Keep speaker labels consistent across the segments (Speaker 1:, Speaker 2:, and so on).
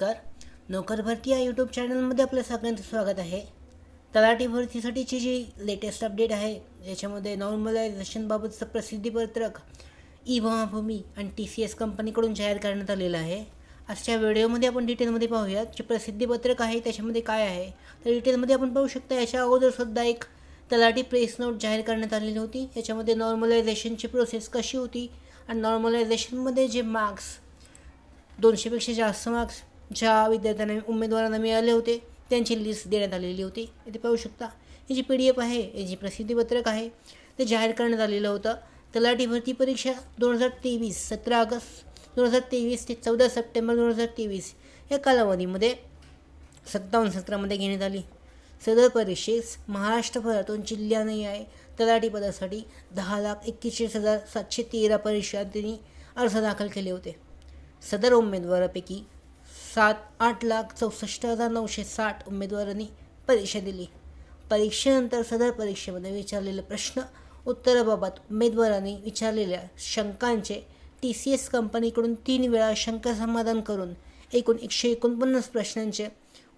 Speaker 1: नमस्कार नोकर भरती या यूट्यूब चॅनलमध्ये आपलं सगळ्यांचं स्वागत आहे. तलाठी भरतीसाठीची जी लेटेस्ट अपडेट आहे याच्यामध्ये नॉर्मलायझेशनबाबतचं प्रसिद्धीपत्रक ई महाभूमी आणि टी सी एस कंपनीकडून जाहीर करण्यात आलेलं आहे. आजच्या व्हिडिओमध्ये आपण डिटेलमध्ये पाहूयात जे प्रसिद्धीपत्रक आहे त्याच्यामध्ये काय आहे. तर डिटेलमध्ये आपण पाहू शकता याच्या अगोदरसुद्धा एक तलाठी प्रेस नोट जाहीर करण्यात आलेली होती. याच्यामध्ये नॉर्मलायझेशनची प्रोसेस कशी होती आणि नॉर्मलायझेशनमध्ये जे मार्क्स दोनशेपेक्षा जास्त मार्क्स ज्या विद्यार्थ्यांना उमेदवारांना मिळाले होते त्यांची लिस्ट देण्यात आलेली होती. इथे पाहू शकता हे जी पी डी एफ आहे हे जी प्रसिद्धीपत्रक आहे ते जाहीर करण्यात आलेलं होतं. तलाठी भरती परीक्षा दोन हजार तेवीस सतरा ऑगस्ट दोन हजार तेवीस ते चौदा सप्टेंबर दोन हजार तेवीस या कालावधीमध्ये सत्तावन्न सत्रामध्ये घेण्यात आली. सदर परीक्षेस महाराष्ट्रभरातून जिल्ह्याने आहे तलाठी पदासाठी दहा लाख एक्केचाळीस हजार सातशे तेरा परीक्षार्थींनी अर्ज दाखल केले होते. सदर उमेदवारापैकी सात आठ लाख चौसष्ट हजार नऊशे साठ उमेदवारांनी परीक्षा दिली. परीक्षेनंतर सदर परीक्षेमध्ये विचारलेले प्रश्न उत्तराबाबत उमेदवारांनी विचारलेल्या शंकांचे टी सी एस कंपनीकडून तीन वेळा शंका समाधान करून एकूण एकशे एकोणपन्नास प्रश्नांचे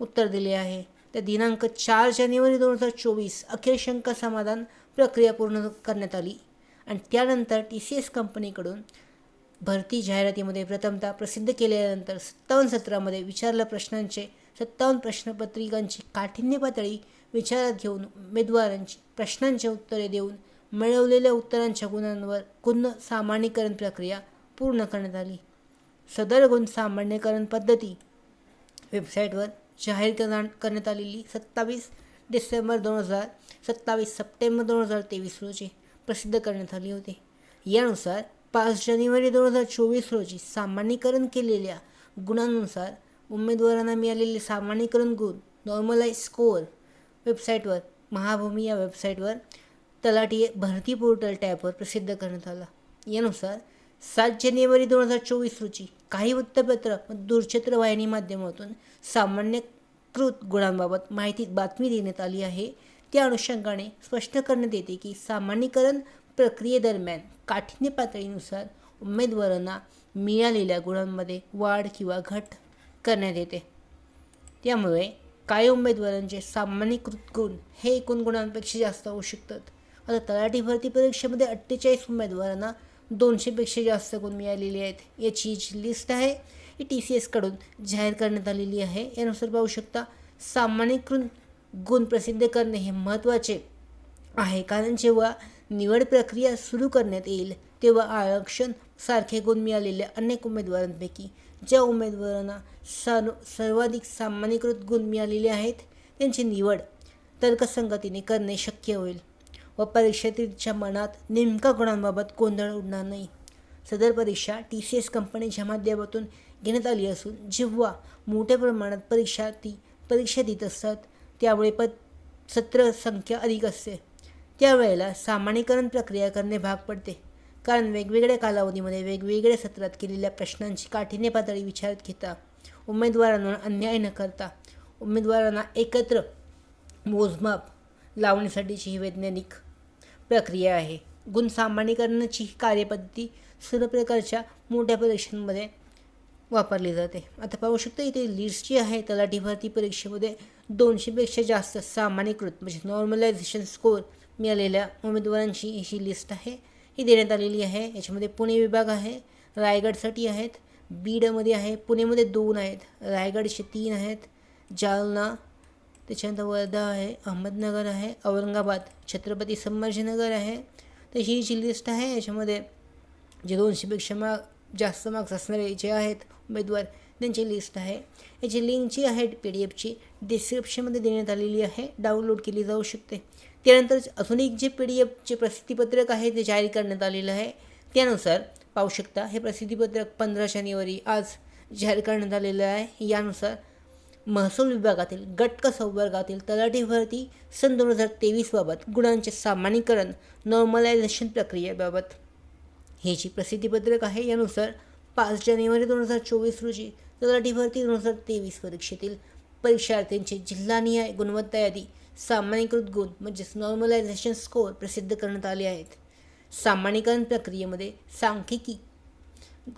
Speaker 1: उत्तर दिले आहे. त्या दिनांक चार जानेवारी दोन हजार चोवीस अखेर शंका समाधान प्रक्रिया पूर्ण करण्यात आली आणि त्यानंतर टी सी एस कंपनीकडून भरती जाहिरातीमध्ये प्रथमतः प्रसिद्ध केल्यानंतर सत्तावन्न सत्रामध्ये विचारल्या प्रश्नांचे सत्तावन्न प्रश्नपत्रिकांची काठिण्य पातळी विचारात घेऊन उमेदवारांची प्रश्नांची उत्तरे देऊन मिळवलेल्या उत्तरांच्या गुणांवर गुण सामान्यीकरण प्रक्रिया पूर्ण करण्यात आली. सदर गुण सामान्यीकरण पद्धती वेबसाईटवर जाहीर करण्यात आलेली सत्तावीस डिसेंबर दोन हजार सत्तावीस सप्टेंबर दोन हजार तेवीस रोजी प्रसिद्ध करण्यात आली होती. यानुसार पाच जानेवारी दोन हजार चोवीस रोजी सामान्यीकरण केलेल्या गुणांनुसार उमेदवारांना मिळालेले सामान्यीकरण गुण नॉर्मलाइज स्कोअर वेबसाईटवर महाभूमी या वेबसाईटवर तलाठी भरती पोर्टल टॅबवर प्रसिद्ध करण्यात आला. यानुसार सात जानेवारी दोन हजार चोवीस रोजी काही वृत्तपत्र व दूरचित्रवाहिनी माध्यमातून सामान्यकृत गुणांबाबत माहिती बातमी देण्यात आली आहे. त्या अनुषंगाने स्पष्ट करण्यात येते की सामान्यीकरण प्रक्रियेदरम्यान काठिण्य पातळीनुसार उमेदवारांना मिळालेल्या गुणांमध्ये वाढ किंवा घट करण्यात येते. त्यामुळे काही उमेदवारांचे सामान्यीकृत गुण हे एकूण गुणांपेक्षा जास्त होऊ शकतात. आता तलाठी भरती परीक्षेमध्ये अठ्ठेचाळीस उमेदवारांना दोनशेपेक्षा जास्त गुण मिळालेले आहेत. याची जी लिस्ट आहे ही टी सी एसकडून जाहीर करण्यात आलेली आहे. यानुसार पाहू शकता सामान्यीकृत गुण प्रसिद्ध करणे हे महत्त्वाचे आहे. कारण जेव्हा निवड प्रक्रिया सुरू करण्यात येईल तेव्हा आरक्षण सारखे गुण मिळालेल्या अनेक उमेदवारांपैकी ज्या उमेदवारांना सार सर्वाधिक सामान्यीकृत गुण मिळालेले आहेत त्यांची निवड तर्कसंगतीने करणे शक्य होईल व परीक्षेतीलच्या मनात नेमका गुणांबाबत गोंधळ उडणार नाही. सदर परीक्षा टी सी एस कंपनीच्या माध्यमातून घेण्यात आली असून जेव्हा मोठ्या प्रमाणात परीक्षार्थी परीक्षा देत असतात त्यामुळे प सत्र संख्या अधिक असते. त्यावेळेला सामान्यीकरण प्रक्रिया करणे भाग पडते. कारण वेगवेगळ्या कालावधीमध्ये वेगवेगळ्या सत्रात केलेल्या प्रश्नांची काठिण्य पातळी विचारात घेता उमेदवारांवर अन्याय न करता उमेदवारांना एकत्र मोजमाप लावण्यासाठीची ही वैज्ञानिक प्रक्रिया आहे. गुण सामान्यीकरणाची ही कार्यपद्धती सर्व प्रकारच्या मोठ्या परीक्षांमध्ये वापरली जाते. आता पाहू शकता इथे लिस्ट जी आहे तलाठी भरती परीक्षेमध्ये दोनशेपेक्षा जास्त सामान्यीकृत म्हणजे नॉर्मलायझेशन स्कोर मिळालेल्या उमेदवारांची ही लिस्ट आहे. ही देण्यात आलेली आहे. याच्यामध्ये पुणे विभाग आहे रायगडसाठी आहेत बीडमध्ये आहे पुणेमध्ये दोन आहेत रायगडचे तीन आहेत जालना त्याच्यानंतर वर्धा आहे अहमदनगर आहे औरंगाबाद छत्रपती संभाजीनगर आहे. तर ही जी लिस्ट आहे याच्यामध्ये जे दोनशेपेक्षा मार्क जास्त मार्क्स असणारे जे आहेत उमेदवार त्यांची लिस्ट आहे याची लिंक जी आहे पी डी एफची डिस्क्रिप्शनमध्ये देण्यात आलेली आहे डाउनलोड केली जाऊ शकते. त्यानंतर अजून एक जे पी डी एफचे प्रसिद्धीपत्रक आहे ते जाहीर करण्यात आलेलं आहे. त्यानुसार पाहू शकता हे प्रसिद्धीपत्रक पंधरा जानेवारी आज जाहीर करण्यात आलेलं आहे. यानुसार महसूल विभागातील गटक संवर्गातील तलाठी भरती सन दोन हजार तेवीसबाबत गुणांचे सामान्यीकरण नॉर्मलायझेशन प्रक्रियेबाबत. हे जी प्रसिद्धीपत्रक आहे यानुसार पाच जानेवारी दोन हजार चोवीस रोजी तलाठी भरती दोन हजार तेवीस परीक्षेतील परीक्षार्थींचे जिल्हानिहाय गुणवत्ता यादी सामान्यीकृत गुण म्हणजेच नॉर्मलायझेशन स्कोअर प्रसिद्ध करण्यात आले आहेत. सामान्यीकरण प्रक्रियेमध्ये सांख्यिकी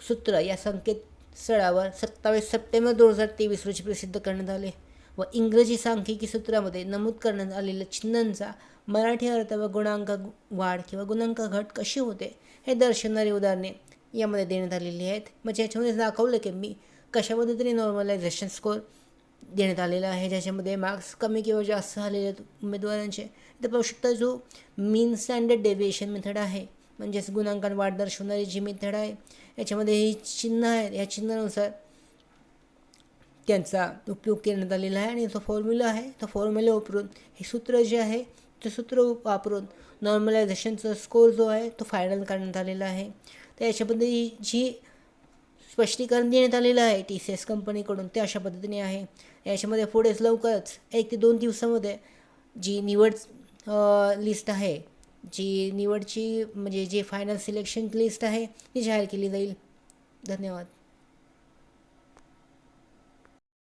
Speaker 1: सूत्र या संकेत स्थळावर सत्तावीस सप्टेंबर दोन हजार तेवीस रोजी प्रसिद्ध करण्यात आले व इंग्रजी सांख्यिकी सूत्रामध्ये नमूद करण्यात आलेल्या चिन्हांचा मराठी अर्थ व गुणांक वाढ किंवा गुणांक घट कशी होते हे दर्शवणारी उदाहरणे यामध्ये देण्यात आलेली आहेत. म्हणजे याच्यामध्ये दाखवलं की मी कशामध्ये तरी नॉर्मलायझेशन स्कोर देण्यात आलेला आहे. ज्याच्यामध्ये मार्क्स कमी किंवा जास्त झालेले आहेत उमेदवारांचे. तर पाहू शकता जो मीन स्टँडर्ड डेव्हिएशन मेथड आहे म्हणजेच गुणांकन वाढ दर्शवणारी जी मेथड आहे याच्यामध्ये ही चिन्ह आहेत. या चिन्हानुसार त्यांचा उपयोग करण्यात आलेला आहे आणि जो फॉर्म्युला आहे. तो फॉर्म्युला वापरून हे सूत्र जे आहे ते सूत्र वापरून नॉर्मलायझेशनचा स्कोर जो आहे तो फायनल करण्यात आलेला आहे. तर याच्यामध्ये जी स्पष्टीकरण देण्यात आलेलं आहे टी सी एस कंपनीकडून ते अशा पद्धतीने आहे. याच्यामध्ये पुढेच लवकरच एक ते दोन दिवसामध्ये जी निवड लिस्ट आहे जी निवडची म्हणजे जे फायनल सिलेक्शन लिस्ट आहे ती जाहीर केली जाईल. धन्यवाद.